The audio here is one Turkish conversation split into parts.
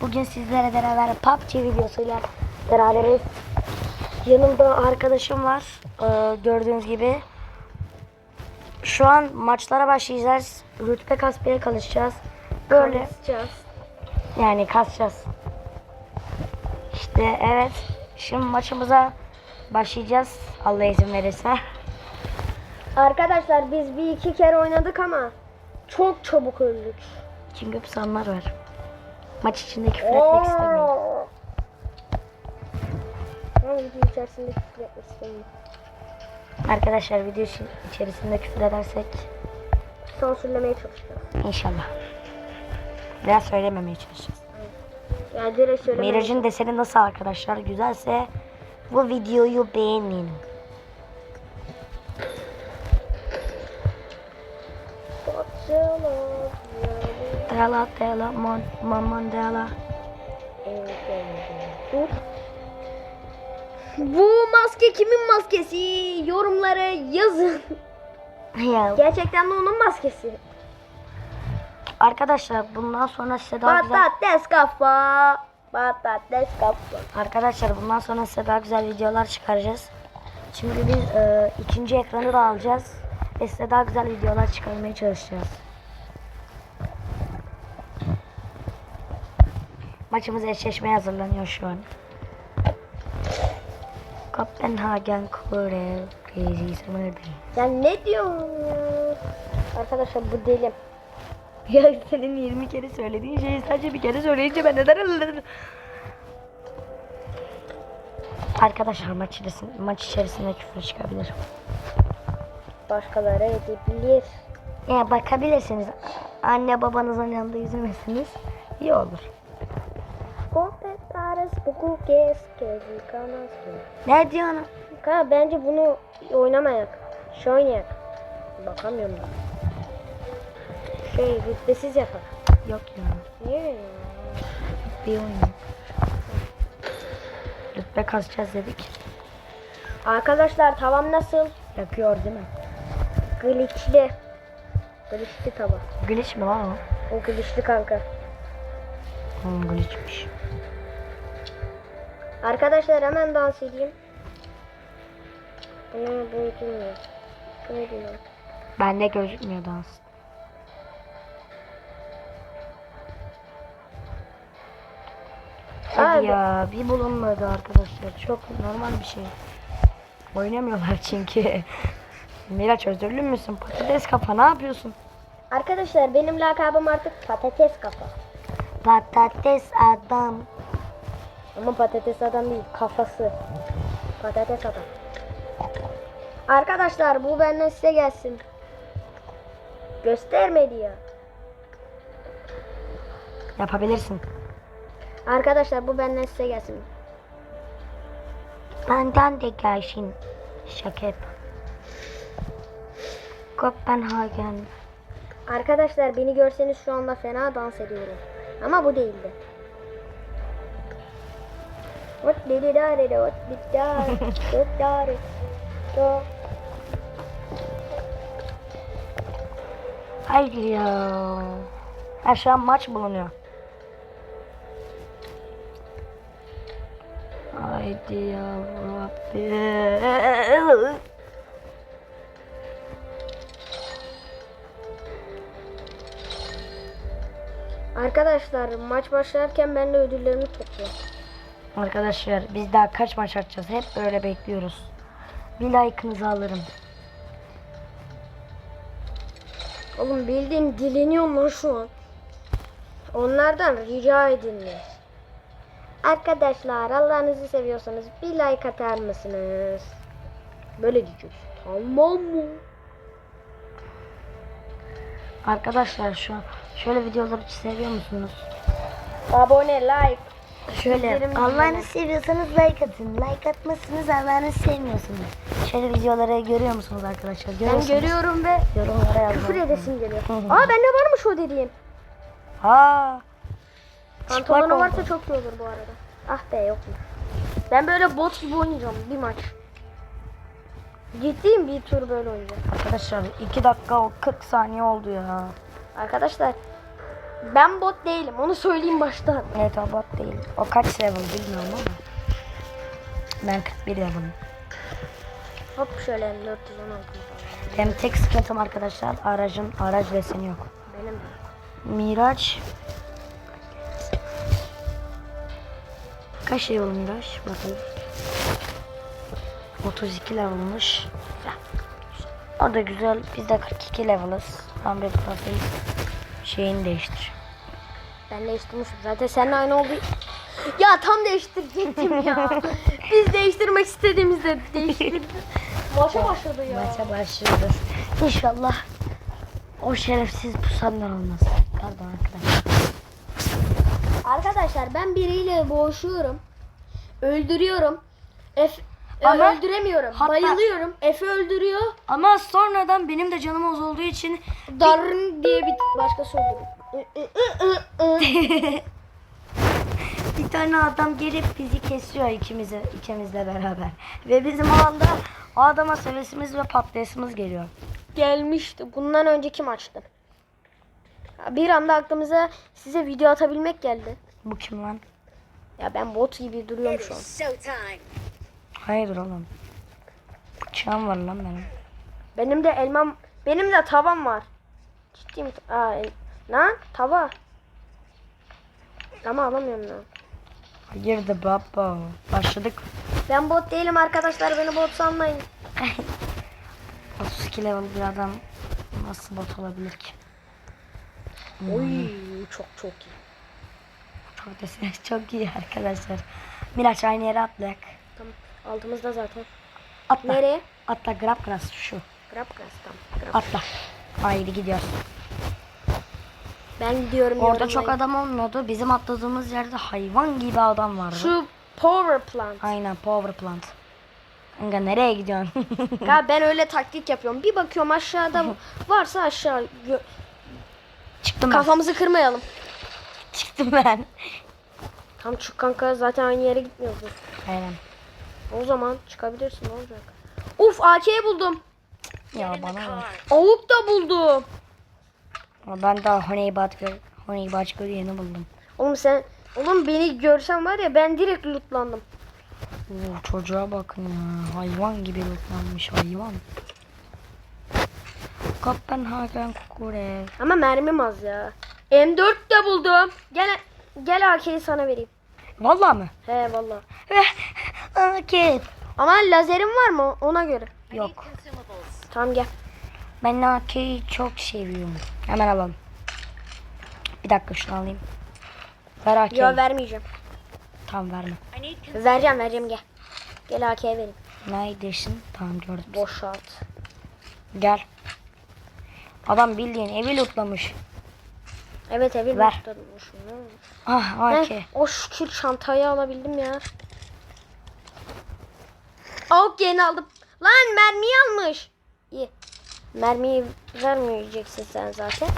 Bugün sizlere beraber PUBG videosuyla beraberiz. Yanımda arkadaşım var. Ee, gördüğünüz gibi. Şu an maçlara başlayacağız. Rütbe kasmaya çalışacağız. Böyle Kasacağız. yani kasacağız. İşte evet. Şimdi maçımıza başlayacağız. Allah izin verirse. Arkadaşlar biz bir iki kere oynadık ama çok çabuk öldük. Çünkü pusanlar var. Maç içinde küfür etmek istemiyorum. Ben video içerisinde küfür etmek istemiyorum. Arkadaşlar video içerisinde küfür edersek Sansürlemeye çalışacağız. inşallah. Veya söylememeye çalışacağız. Yani direkt söylemeye Mirac'ın deseni nasıl arkadaşlar? Güzelse bu videoyu beğenin. Dela dela mon mamon dela. Dur. Bu maske kimin maskesi? Yorumlara yazın. Ya Gerçekten de onun maskesi. arkadaşlar bundan sonra size daha güzel Patates kafa. Patates kafa. Arkadaşlar bundan sonra size daha güzel videolar çıkaracağız. Şimdi biz e, ikinci ekranı da alacağız. Ve size daha güzel videolar çıkarmaya çalışacağız. Maçımız eşleşmeye hazırlanıyor şu an. Kopenhagen Kore Crazy Summer. Sen ne diyorsun ya? Arkadaşlar bu deli. Ya senin 20 kere söylediğin şeyi sadece bir kere söyleyince ben neden Arkadaşlar maç içerisinde, maç içerisinde küfür çıkabilir. Başkaları edebilir. Ya bakabilirsiniz. Anne babanızın yanında izlemesiniz. iyi olur. Competares buku kes kezi kanas Ne diyorsun? Kanka bence bunu oynamayak. Şey oynayak. Bakamıyorum da. Şey rütbesiz yapak. Yok ya. Niye ya? Bir oyun. Rütbe kasacağız dedik. Arkadaşlar tavam nasıl? Yakıyor değil mi? Glitchli. Glitchli tava. Glitch mi lan o? O glitchli kanka. Hmm, glitchmiş. Arkadaşlar hemen dans edeyim. Bunu boyutulmuyor. Şunu. Bende gözükmüyor dans. Hadi Abi. ya bir bulunmadı arkadaşlar. Çok normal bir şey. Oynamıyorlar çünkü. Miraç özürlü müsün? Patates kafa ne yapıyorsun? Arkadaşlar benim lakabım artık patates kafa. Patates adam. Ama patates adam değil, kafası. Patates adam. Arkadaşlar bu benden size gelsin. Göstermedi ya. Yapabilirsin. Arkadaşlar bu benden size gelsin. Benden de gelsin. Şaka yap. Kopenhagen. Arkadaşlar beni görseniz şu anda fena dans ediyorum. Ama bu değildi. What did it are what did it are what are Do. Hayır ya. Ha şu an maç bulunuyor. Haydi ya Rabbi. Arkadaşlar maç başlarken ben de ödüllerimi topluyorum. Arkadaşlar biz daha kaç maç atacağız? Hep böyle bekliyoruz. Bir like'ınızı alırım. Oğlum bildiğin dileniyorum lan şu an. Onlardan rica edinler. Arkadaşlar Allah'ınızı seviyorsanız bir like atar mısınız? Böyle diyeceğiz. Tamam mı? Arkadaşlar şu şöyle videoları seviyor musunuz? Abone, like. Şöyle Allah'ını seviyorsanız like atın. Like atmazsanız Allah'ını sevmiyorsunuz. Şöyle videoları görüyor musunuz arkadaşlar? Görüyor Ben musunuz? görüyorum ve Yorumlara küfür yazın. edesim geliyor. Aa bende varmış o dediğin. Ha. Pantolonu varsa oldu. çok iyi olur bu arada. Ah be yok mu? Ben böyle bot gibi oynayacağım bir maç. Ciddiyim bir tur böyle oynayacağım. Arkadaşlar 2 dakika o 40 saniye oldu ya. Arkadaşlar Ben bot değilim. Onu söyleyeyim baştan. Evet o bot değil. O kaç level bilmiyorum ama. Ben 41 level'ım. Hop şöyle 416 Benim tek sıkıntım arkadaşlar aracın araç deseni yok. Benim. Miraç. Kaç level Miraç? Bakalım. 32 level'mış. O da güzel. Biz de 42 level'ız. Tam bir profil şeyini değiştir. Ben değiştirmişim. Zaten seninle aynı oldu. Ya tam değiştirecektim ya. Biz değiştirmek istediğimizde değiştirdik. Maça başladı ya. Maça başlıyoruz. İnşallah o şerefsiz pusanlar olmaz. Pardon arkadaşlar. Arkadaşlar ben biriyle boğuşuyorum. Öldürüyorum. F Ama öldüremiyorum. hatta- Bayılıyorum. Efe öldürüyor. Ama sonradan benim de canım az olduğu için Darın diye bir başkası öldürüyor. Bir tane adam gelip bizi kesiyor ikimizi ikimizle beraber. Ve bizim o anda o adama sevesimiz ve patlayasımız geliyor. Gelmişti. Bundan önceki maçtı. Bir anda aklımıza size video atabilmek geldi. Bu kim lan? Ya ben bot gibi duruyorum şu an. Hayırdır oğlum? Bıçağım var lan benim. Benim de elmam, benim de tavam var. Ciddi mi? Aa, el- lan tava. Ama alamıyorum lan. Hayırdır baba? Başladık. Ben bot değilim arkadaşlar beni bot sanmayın. 32 level bir adam nasıl bot olabilir ki? Oy çok çok iyi. Çok desene çok iyi arkadaşlar. Miraç aynı yere atlayak. Tamam altımızda zaten. Atla. Nereye? Atla grab grass şu. Grab gras tamam. Grab. Atla. Haydi gidiyoruz. Ben gidiyorum. Orada çok adam olmuyordu. Bizim atladığımız yerde hayvan gibi adam vardı. Şu power plant. Aynen power plant. Kanka nereye gidiyorsun? ya ben öyle taktik yapıyorum. Bir bakıyorum aşağıda varsa aşağı. Çıktım ben. Kafamızı kırmayalım. Çıktım ben. Tam çık kanka zaten aynı yere gitmiyoruz. Aynen. O zaman çıkabilirsin ne olacak? Uf AK'yi buldum. Ya bana bak. Avuk da buldum. Ama Ben daha Honey Badger, Honey Badger'ı yeni buldum. Oğlum sen oğlum beni görsen var ya ben direkt lootlandım. Oo, çocuğa bakın ya. Hayvan gibi lootlanmış hayvan. Kopenhagen Kukure. Ama mermim az ya. M4 de buldum. Gel gel AK'yi sana vereyim. Vallahi mı? He valla. Okey. Ama lazerim var mı ona göre. Yok. Tamam gel. Ben AK'yi çok seviyorum. Hemen alalım. Bir dakika şunu alayım. Ver AK'yi. Yo vermeyeceğim. Tamam verme. Vereceğim vereceğim gel. Gel AK'ye vereyim. Neredesin? Tamam gördüm. Boşalt. Gel. Adam bildiğin evi lootlamış. Evet evi Ver. lootlamışım. Ah AK. Heh, o şükür çantayı alabildim ya. Avuk yeni aldım. Lan mermiyi almış. İyi. Mermiyi vermeyeceksin sen zaten.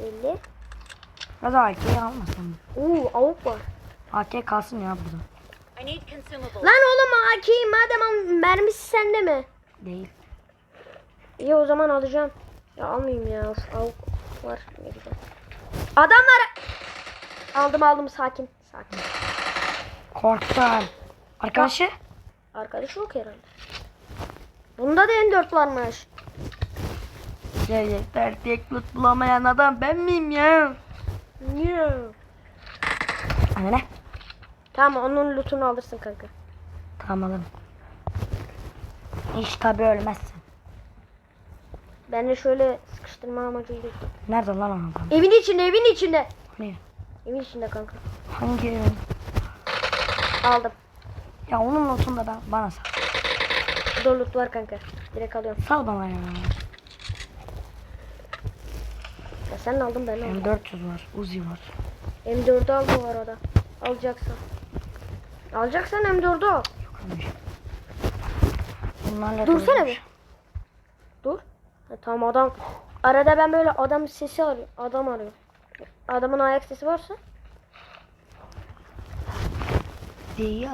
Belli. Ya da AK'yi almasam. Uuu avuk var. AK kalsın ya burada. Lan oğlum AK'yi madem al- mermisi sende mi? Değil. İyi o zaman alacağım. Ya almayayım ya. Of, avuk var. Ne güzel. Adam var. Aldım aldım sakin. Sakin. Korktum. Arkadaşı? Arkadaş yok herhalde. Bunda da M4 varmış. Gelecekler tek loot bulamayan adam ben miyim ya? Niye? Anne ne? Tamam onun lootunu alırsın kanka. Tamam alırım. Hiç tabi ölmezsin. Ben de şöyle sıkıştırma amacıyla. Nerede lan o adam? Evin içinde evin içinde. Ne? Evin içinde kanka. Hangi evin? Aldım. Ya onun lootunu da ben, bana sal. Loot var kanka. Direkt alıyorum. Sal bana ya. Ya sen aldın ben aldım. M400 var. Uzi var. M4'ü al bu arada. Alacaksan. Alacaksan M4'ü al. Yok almış. Bunlarla Dursana bir. Dur. Ha, tamam adam. Arada ben böyle adam sesi arıyorum. Adam arıyor. Adamın ayak sesi varsa. Değil.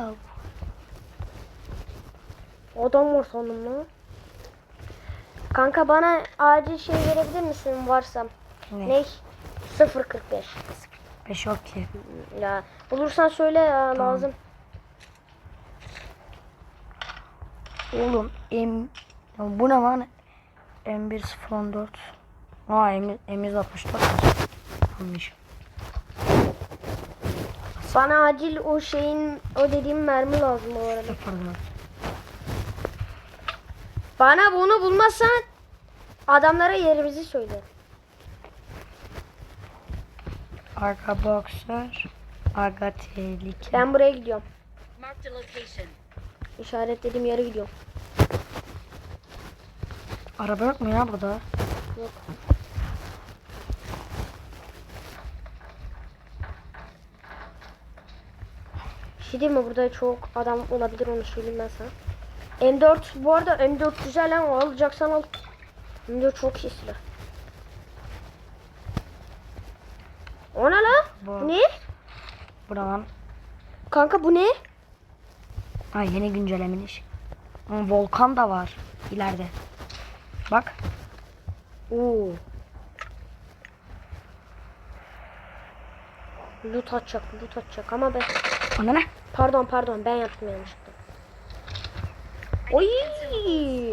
Adam var sandım lan. Kanka bana acil şey verebilir misin varsa? Ne? Ne? 0.45. 5 yok ki. Ya bulursan söyle ya lazım. Oğlum M Ya bu ne lan? M1014. Aa M M164. Yanlış. Bana acil o şeyin o dediğim mermi lazım bu arada. Pardon. Bana bunu bulmazsan adamlara yerimizi söyle. Arka boxer. Aga tehlike. Ben buraya gidiyorum. İşaretlediğim yere gidiyorum. Araba yok mu ya burada? Yok. Bir şey değil mi? Burada çok adam olabilir onu söyleyeyim ben sana. M4 bu arada M4 güzel ama alacaksan al. M4 çok iyi silah. O ne lan? Bu. Bu ne? Burada lan. Kanka bu ne? Ha yeni güncellemiş. Ama volkan da var ileride. Bak. Oo. Loot atacak, loot atacak ama ben... Ana ne? Pardon pardon ben yaptım yanlışlıkla. Oy!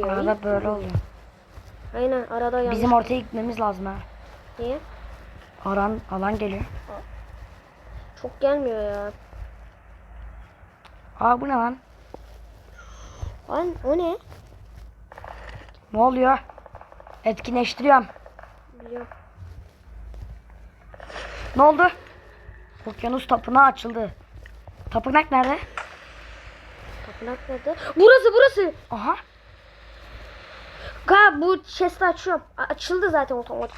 Arada böyle oluyor. Aynen arada yanlış. Bizim ortaya gitmemiz lazım ha. Niye? Aran alan geliyor. Çok gelmiyor ya. Aa bu ne lan? Lan o ne? Ne oluyor? Etkinleştiriyorum. Biliyorum. Ne oldu? Okyanus tapınağı açıldı. Tapınak nerede? Tapınak nerede? Burası burası. Aha. Ga bu chest'i açıyorum. Açıldı zaten otomatik.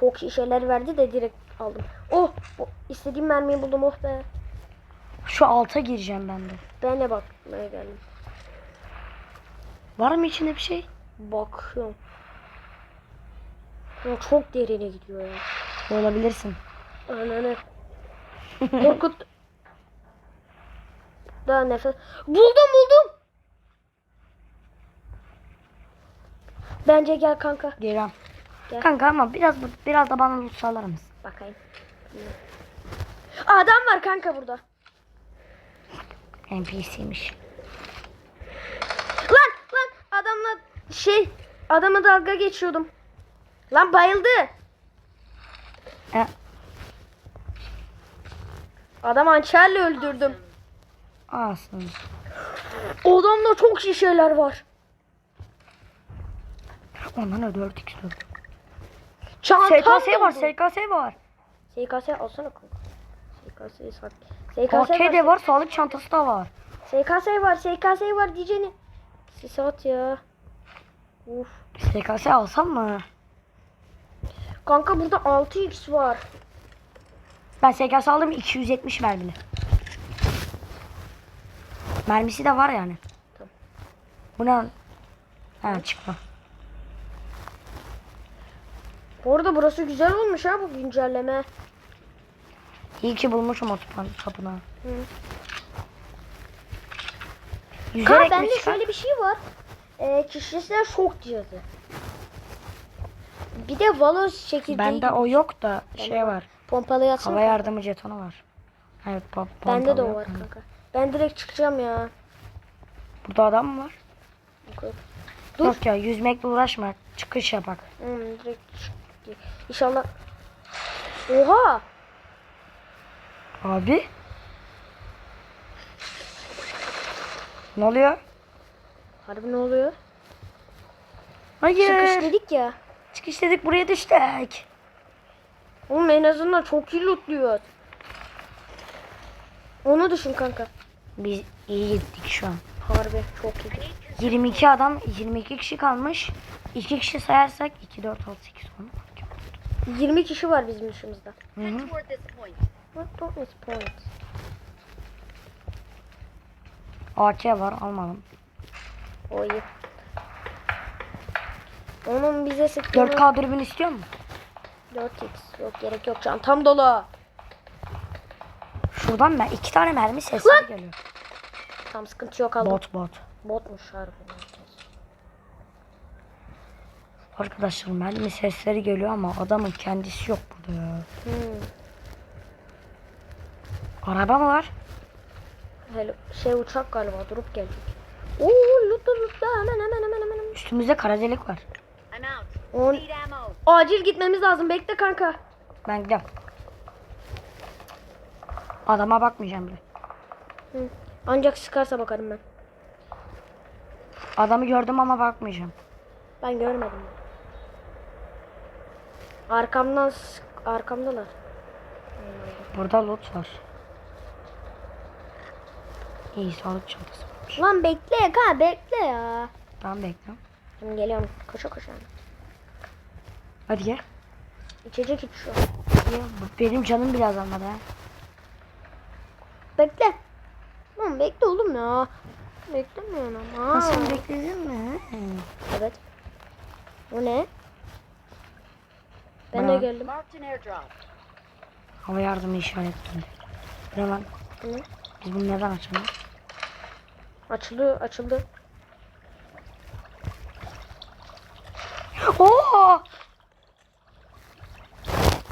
Çok iyi şeyler verdi de direkt aldım. Oh! oh, istediğim mermiyi buldum oh be. Şu alta gireceğim ben de. Ben de bakmaya geldim. Var mı içinde bir şey? Bakıyorum. Ya çok derine gidiyor ya. Olabilirsin. Ananı. Korkut. Daha nefes. Buldum buldum. Bence gel kanka. Geliyorum. Gel. Kanka ama biraz biraz da bana loot sağlar mısın? Bakayım. Adam var kanka burada. NPC'miş. Lan lan adamla şey adama dalga geçiyordum. Lan bayıldı. E, Adam hançerle öldürdüm. Aslında. Adamda çok iyi şeyler var. Ondan öde 4x dur. Çantam SKS var. SKS var. SKS alsana kanka. SKS'yi sat. SKS AK de var. var, sağlık çantası da var. SKS var. SKS var diyeceğini. Sis at ya. Uf. SKS alsam mı? Kanka burada 6x var. Ben SKS aldım 270 mermili. Mermisi de var yani. Tamam. Bu ne? Ha çıkma. Bu arada burası güzel olmuş ha bu güncelleme. İyi ki bulmuşum o tapan- tapınağı. Hı. Yüzerek mi bende şöyle bir şey var. Ee, kişisel şok cihazı. Bir de Valos çekirdeği. Bende o yok da şey var. Pompalı yatsana. Hava yardımı jetonu var. Evet pop, Bende de pompalı o var kanka. Ben direkt çıkacağım ya. Burada adam mı var? Yok. Dur. Yok ya yüzmekle uğraşma. Çıkış yapak. Hmm, direkt çık. İnşallah. Oha! Abi. Ne oluyor? Harbi ne oluyor? Hayır. Çıkış dedik ya. Çıkış dedik buraya düştük. Oğlum en azından çok iyi lootluyor. Onu düşün kanka. Biz iyi gittik şu an. Harbi çok iyi. 22 adam 22 kişi kalmış. 2 kişi sayarsak 2 4 6 8 10. 20 kişi var bizim dışımızda. Hı hı. Point. What bonus point? AK var almadım. O iyi. Onun bize sıktığını... 4K dürbün istiyor mu? 4x. Yok gerek yok. Çantam dolu. Şuradan ben iki tane mermi sesleri geliyor. Tam sıkıntı yok aldım. Bot bot. Botmuş harbi. Arkadaşlar mermi sesleri geliyor ama adamın kendisi yok burada. ya. Hmm. Araba mı var? Hele şey uçak galiba durup gelecek. Oo lütfen lütfen hemen hemen hemen hemen. Üstümüzde kara delik var. On... Acil gitmemiz lazım. Bekle kanka. Ben gidiyorum. Adama bakmayacağım bile. Hı. Ancak sıkarsa bakarım ben. Adamı gördüm ama bakmayacağım. Ben görmedim. Arkamdan arkamdalar. Burada loot var. İyi sağlık çantası. Lan bekle kanka bekle ya. Tamam bekle. Şimdi geliyorum. Koşa koşa. Hadi gel. İçecek iç şu benim canım biraz almadı ha. Bekle. Lan bekle oğlum ya. Beklemiyorum ama. Ha, sen bekledin mi? Evet. O ne? Ben Bana de geldim. Hava yardımı işaretleri. Ne lan? Bu ne? Biz bunu neden açalım? Açıldı, açıldı. Oo!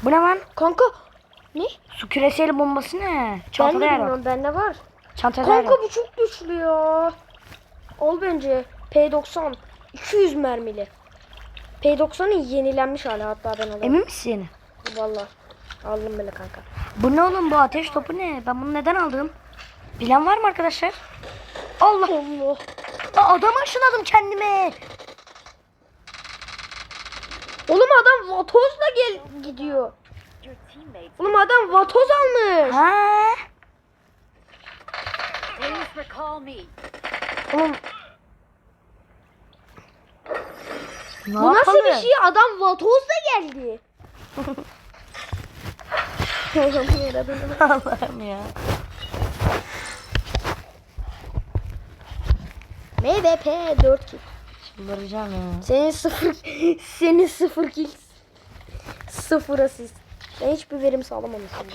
Bu ne lan? Kanka. Ne? Su küreseli bombası ne? Ben Çantada de bilmiyorum. Bende var. Çantada yer Kanka bu çok güçlü ya. Al bence. P90. 200 mermili. P90'ın yenilenmiş hali hatta ben alayım. Emin misin? Valla. Aldım böyle kanka. Bu ne oğlum bu ateş topu ne? Ben bunu neden aldım? Bilen var mı arkadaşlar? Allah! Allah. Aa, adam ışınladım kendime. Oğlum adam vatozla gel gidiyor. Oğlum adam vatoz almış. Ha? Recall me. Oğlum Ne bu nasıl bir şey? Adam vatozla geldi. Allah'ım ya. MVP 4 kill. Çıldıracağım ya. Senin sıfır, senin sıfır kill. Sıfır asist. Sen hiçbir verim sağlamamışsın.